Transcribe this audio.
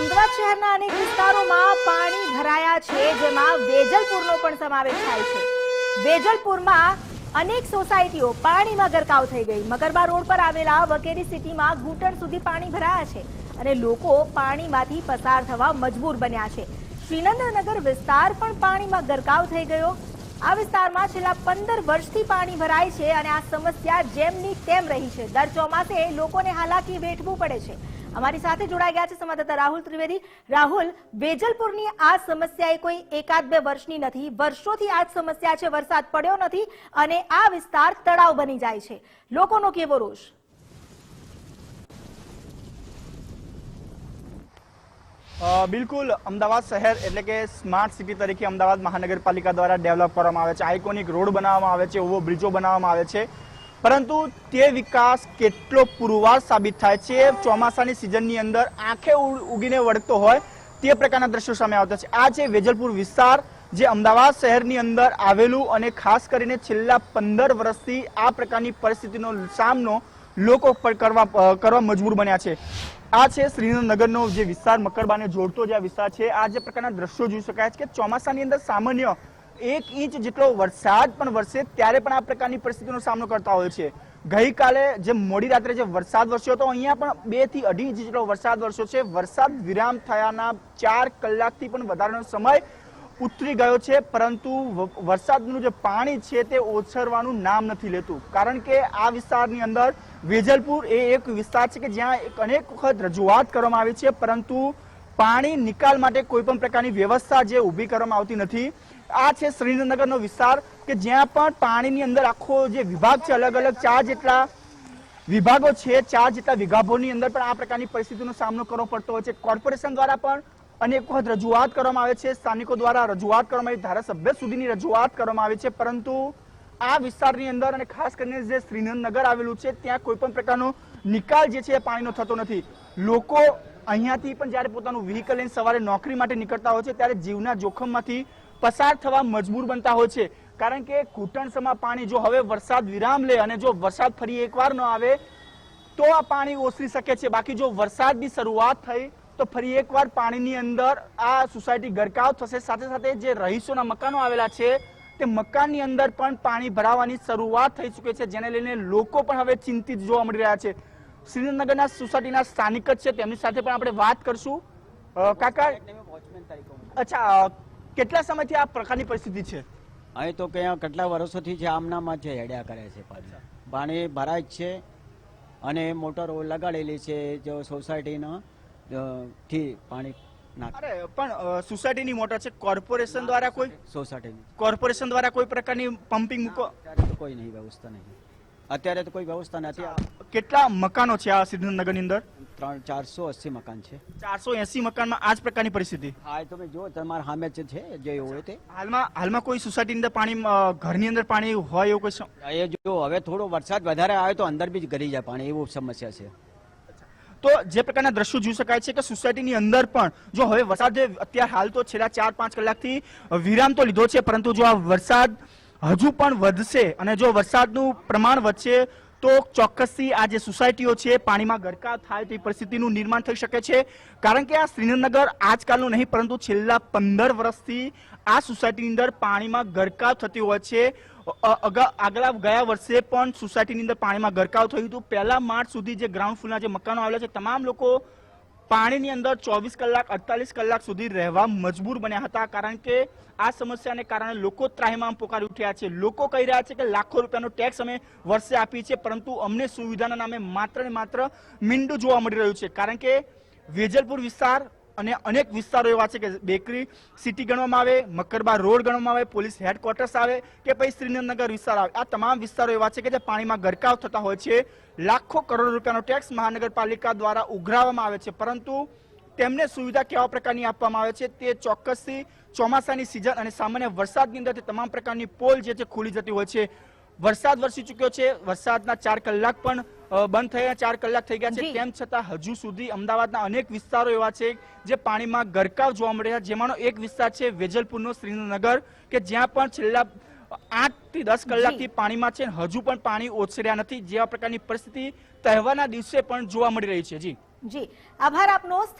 અમદાવાદ શહેરના અનેક વિસ્તારોમાં પાણી ભરાયા છે, જેમાં વેજલપુરનો પણ સમાવેશ થાય છે. વેજલપુરમાં અનેક સોસાયટીઓ પાણીમાં ગરકાવ થઈ ગઈ. મગરબા રોડ પર આવેલા વકેરી સિટીમાં ઘૂંટણ સુધી પાણી ભરાયા છે અને લોકો પાણીમાંથી પસાર થવા મજબૂર બન્યા છે. શ્રીનંદનગર વિસ્તાર પણ પાણીમાં ગરકાવ થઈ ગયો. આ વિસ્તારમાં છેલ્લા પંદર વર્ષથી પાણી ભરાય છે અને આ સમસ્યા જેમની તેમ રહી છે. દર ચોમાસે લોકોને હાલાકી વેઠવું પડે છે. અમારી સાથે જોડાઈ ગયા છે સંવાદદાતા રાહુલ ત્રિવેદી. રાહુલ વેજલપુરની આ સમસ્યા એ કોઈ એકાદ બે વર્ષની નથી. વર્ષોથી આ સમસ્યા છે, વરસાદ પડ્યો નથી અને આ વિસ્તાર તળાવ બની જાય છે. લોકોનો કેવો રોષ? બિલકુલ, અમદાવાદ શહેર એટલે કે સ્માર્ટ સિટી તરીકે અમદાવાદ મહાનગરપાલિકા દ્વારા ડેવલપ કરવામાં આવે છે. આઇકોનિક રોડ બનાવવામાં આવે છે ઓવર બ્રિજો બનાવવામાં આવે છે. પરંતુ તે વિકાસ કેટલો પુરવાર સાબિત થાય છે ચોમાસાની સિઝનની અંદર આંખે ઉગીને વળગતો હોય તે પ્રકારના દ્રશ્યો સામે આવતા છે. આ છે વેજલપુર વિસ્તાર, જે અમદાવાદ શહેરની અંદર આવેલું અને ખાસ કરીને છેલ્લા પંદર વર્ષથી આ પ્રકારની પરિસ્થિતિનો સામનો લોકો કરવા કરવા મજબૂર બન્યા છે. આ છે શ્રીનગરનો જે વિસ્તાર, મકરબાને જોડતો જે આ વિસ્તાર છે. આ જે પ્રકારના દ્રશ્યો જોઈ શકાય છે કે ચોમાસાની અંદર સામાન્ય એક ઇંચ જેટલો વરસાદ પણ વરસે ત્યારે પણ આ પ્રકારની પરિસ્થિતિનો સામનો કરતા હોય છે. ગઈકાલે જે મોડી રાત્રે જે વરસાદ વરસ્યો હતો, અહીંયા પણ બેથી અઢી ઇંચ જેટલો વરસાદ વરસ્યો છે. વરસાદ વિરામ થયાના ચાર કલાકથી પણ વધારાનો સમય ઉતરી ગયો છે, પરંતુ વરસાદનું જે પાણી છે તે ઓછરવાનું નામ નથી લેતું. કારણ કે આ વિસ્તારની અંદર વેજલપુર એ એક વિસ્તાર છે કે જ્યાં એક અનેક વખત રજૂઆત કરવામાં આવી છે, પરંતુ પાણી નિકાલ માટે કોઈ પણ પ્રકારની વ્યવસ્થા જે ઊભી કરવામાં આવતી નથી. આ છે શ્રીનગરનો વિસ્તાર કે જ્યાં પણ પાણીની અંદર આખો જે વિભાગ છે અલગ અલગ ચાર જેટલા વિભાગો છે, ચાર જેટલા વિભાગોની અંદર પણ આ પ્રકારની પરિસ્થિતિનો સામનો કરવો પડતો હોય છે. કોર્પોરેશન દ્વારા પણ અનેક વખત રજૂઆત કરવામાં આવે છે. સ્થાનિકો દ્વારા રજૂઆત કરવામાં આવી, ધારાસભ્ય સુધીની રજૂઆત કરવામાં આવે છે. પરંતુ આ વિસ્તારની અંદર અને ખાસ કરીને જે શ્રીનગર આવેલું છે, ત્યાં કોઈ પણ પ્રકારનો નિકાલ જે છે એ પાણીનો થતો નથી. લોકો અહીંયાથી પણ જ્યારે પોતાનું વ્હીકલ લઈને સવારે નોકરી માટે નીકળતા હોય છે, ત્યારે જીવના જોખમમાંથી પસાર થવા મજબૂર બનતા હોય છે. કારણ કે ઘૂંટણસમાં પાણી જો હવે વરસાદ વિરામ લે અને જો વરસાદ ફરી એકવાર ન આવે તો આ પાણી ઓસરી શકે છે. બાકી જો વરસાદની શરૂઆત થઈ તો ફરી એકવાર પાણીની અંદર આ સોસાયટી ગરકાવ થશે. સાથે સાથે જે રહીશોના મકાનો આવેલા છે તે મકાનની અંદર પણ પાણી ભરાવાની શરૂઆત થઈ ચૂકી છે જેને લઈને લોકો પણ હવે ચિંતિત જોવા મળી રહ્યા છે. શ્રીનગરના સોસાયટીના સ્થાનિક જ છે. તેમની સાથે પણ આપણે વાત કરશું. કાકા અચ્છા કેટલા સમયથી આ પ્રકારની પરિસ્થિતિ છે? અહીં તો કે કેટલા વર્ષોથી છે આમનામાં છે હેડ્યા કરે છે પાણી. પાણી ભરાય છે અને મોટરો લગાડેલી છે જો સોસાયટીના થી પાણી નાખે અરે પણ સોસાયટીની મોટર છે કોર્પોરેશન દ્વારા કોઈ સોસાયટીની. કોર્પોરેશન દ્વારા કોઈ પ્રકારની પમ્પિંગ મૂકો કોઈ નહીં વ્યવસ્થા નહીં. અત્યારે તો કોઈ વ્યવસ્થા નથી આ કેટલા મકાનો છે આ સિદ્ધનગરની અંદર? ત્રણ ચારસો એસી મકાન છે. ચારસો એસી મકાનમાં આ જ પ્રકારની પરિસ્થિતિ? હા તમે જો તમારા સામે જ છે જે હોય તે. હાલમાં હાલમાં કોઈ સોસાયટીની અંદર પાણી ઘરની અંદર પાણી હોય એવું કોઈ એ જો હવે થોડો વરસાદ વધારે આવે તો અંદર બી ગરી જાય પાણી એવું સમસ્યા છે. તો જે પ્રકારના દ્રશ્યો જોઈ શકાય છે કે સોસાયટીની અંદર પણ જો હવે વરસાદ જે અત્યારે હાલ તો છેલ્લા ચાર પાંચ કલાકથી વિરામ તો લીધો છે પરંતુ જો આ વરસાદ હજુ પણ વધશે અને જો વરસાદનું પ્રમાણ વધશે, તો ચોક્કસથી આ જે સોસાયટીઓ છે, પાણીમાં ગરકાવ થાય તેવી પરિસ્થિતિનું નિર્માણ થઈ શકે છે. કારણ કે આ શ્રીનગર આજકાલનું નહીં, પરંતુ છેલ્લા પંદર વર્ષથી આ સોસાયટીની અંદર પાણીમાં ગરકાવ થતી હોય છે. આગલા ગયા વર્ષે પણ સોસાયટીની અંદર પાણીમાં ગરકાવ થયું હતું. પહેલા માર્ચ સુધી જે ગ્રાઉન્ડ ફ્લોરના જે મકાનો આવેલા છે, તમામ લોકો પાણીની અંદર ચોવીસ કલાક, અડતાલીસ કલાક સુધી રહેવા મજબૂર બન્યા હતા કારણ કે આ સમસ્યાને કારણે લોકો ત્રાહિમામ પોકારી ઉઠ્યા છે. લોકો કહી રહ્યા છે કે લાખો રૂપિયાનો ટેક્સ અમે વર્ષે આપી છે પરંતુ અમને સુવિધાના નામે માત્ર ને માત્ર મીંડું જોવા મળી રહ્યું છે. કારણ કે વેજલપુર વિસ્તાર અને અનેક વિસ્તારો એવા છે કે બેકરી સિટી ગણવામાં આવે, મકરબા રોડ ગણવામાં આવે, પોલીસ હેડક્વાર્ટર્સ આવે કે પછી શ્રીનગર વિસ્તાર આવે. આ તમામ વિસ્તારો એવા છે કે જે પાણીમાં ગરકાવ થતા હોય છે. લાખો કરોડ રૂપિયાનો ટેક્સ મહાનગરપાલિકા દ્વારા ઉઘરાવવામાં આવે છે. પરંતુ તેમને સુવિધા કેવા પ્રકારની આપવામાં આવે છે? તે ચોક્કસથી ચોમાસાની સિઝન અને સામાન્ય વરસાદની અંદર તે તમામ પ્રકારની પોલ જે છે ખુલી જતી હોય છે. વરસાદ વરસી ચૂક્યો છે. વરસાદના ચાર કલાક પણ બંધ થયા ચાર કલાક થઈ ગયા છે. તેમ છતાં હજુ સુધી અમદાવાદના અનેક વિસ્તારો એવા છે જે પાણીમાં ગરકાવ જોવા મળે છે. જેમાંનો એક વિસ્તાર છે વેજલપુરનો શ્રીનગર કે જ્યાં પણ છેલ્લા આઠથી દસ કલાકથી પાણીમાં છે હજુ પણ પાણી ઓછર્યા નથી. જેવા પ્રકારની પરિસ્થિતિ તહેવારના દિવસે પણ જોવા મળી રહી છે. જી. જી. આભાર આપનો.